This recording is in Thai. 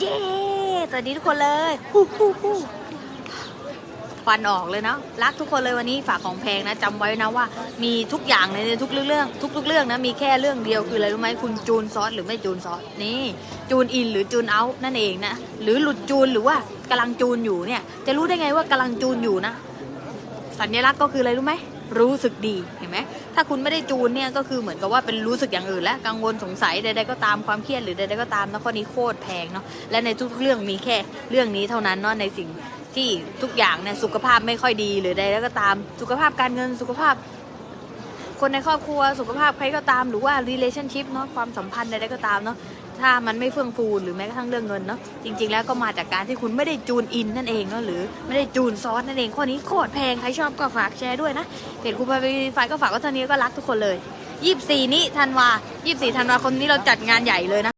เย้สวัสดีทุกคนเลยฮู้ฮู้ฮู้ฟันออกเลยเนาะรักทุกคนเลยวันนี้ฝากของแพงนะจำไว้นะว่า มีทุกอย่างในทุกเรื่อง ทุกๆเรื่องนะมีแค่เรื่องเดียวคืออะไรรู้ไหมคุณจูนซอสหรือไม่จูนซอสนี่จูนอินหรือจูนเอานั่นเองนะหรือหลุดจูนหรือว่ากำลังจูนอยู่เนี่ย จะรู้ได้ไงว่ากำลังจูนอยู่นะ สัญลักษณ์ก็คืออะไรรู้ไหมรู้สึกดีเห็นไหม ถ้าคุณไม่ได้จูนเนี่ยก็คือเหมือนกับว่าเป็นรู้สึกอย่างอื่นแล้วกังวลสงสัยใดๆก็ตามความเครียดหรือใดๆก็ตามนะข้อนี้โคตรแพงเนาะและในทุกเรื่องมีแค่เรื่องนี้เท่านั้นเนาะในสิ่งที่ทุกอย่างเนี่ยสุขภาพไม่ค่อยดีหรือใดๆก็ตามสุขภาพการเงินสุขภาพ คนในครอบครัวสุขภาพใครก็ตามหรือว่า relationship เนาะความสัมพันธ์ใดๆก็ตามเนาะถ้ามันไม่เฟื่องฟูหรือแม้กระทั่งเรื่องเงินเนาะจริง ๆ แล้วก็มาจากการที่คุณไม่ได้จูนอินนั่นเองเนาะหรือไม่ได้จูนซอสนั่นเองข้อนี้โคตรแพงใครชอบก็ฝากแชร์ด้วยนะเพจครูพาไปไฟก็ฝากก็เท่านี้ก็รักทุกคนเลย 24 นี้ธันวา24ธันวาคมนี้เราจัดงานใหญ่เลยนะ